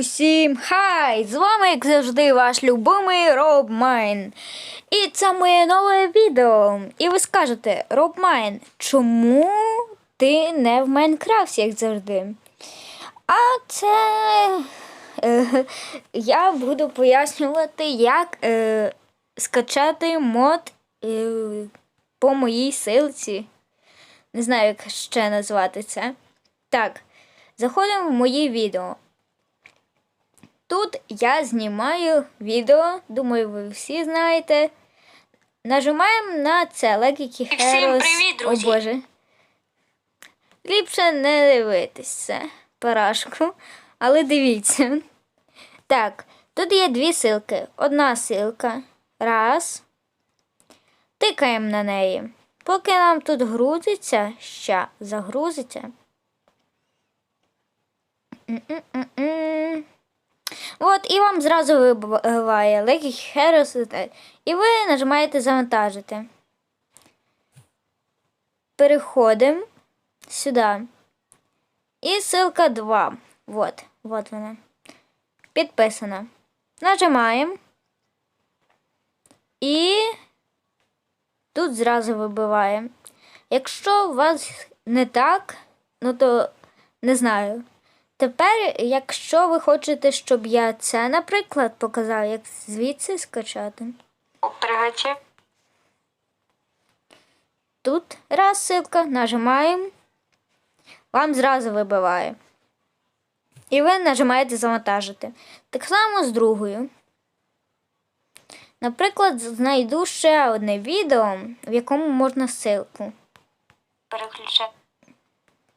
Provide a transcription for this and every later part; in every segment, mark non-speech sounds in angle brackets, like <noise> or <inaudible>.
Усім хай! З вами, як завжди, ваш любимий Робмайн. І це моє нове відео. І ви скажете, Робмайн, чому ти не в Майнкрафті, як завжди? А це е, <laughs> я буду пояснювати, як е, скачати мод е, по моїй силці. Не знаю, як ще назвати це. Так, заходимо в мої відео. Тут я знімаю відео, думаю, ви всі знаєте. Нажимаємо на це всім Heroes. привіт, друзі! О Боже. Ліпше не дивитись це парашку, але дивіться. Так, тут є дві силки. Одна силка. Раз. Тикаємо на неї. Поки нам тут грузиться, ще загрузиться. М-м-м-м. От, і вам зразу вибиває Legacy Heroes. І ви нажимаєте завантажити. Переходимо сюди. І ссылка 2. Вот, вот вона. Підписана. Нажимаємо. І тут зразу вибиває. Якщо у вас не так, ну то не знаю. Тепер, якщо ви хочете, щоб я це, наприклад, показав, як звідси скачати. Пригачі. Тут раз ссылка, нажимаємо, вам зразу вибиває. І ви нажимаєте завантажити. Так само з другою. Наприклад, знайду ще одне відео, в якому можна ссылку. Переключати.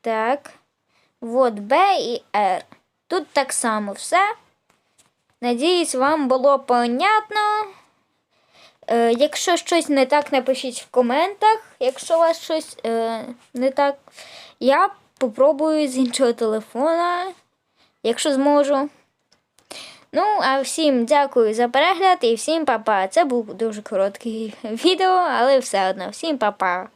Так. Вот Б і Р. Тут так само все. Надіюсь, вам було понятно. Е, якщо щось не так, напишіть в коментах. Якщо у вас щось е, не так, я попробую з іншого телефона, якщо зможу. Ну, а всім дякую за перегляд і всім па-па. Це був дуже короткий <laughs> відео, але все одно. Всім па-па.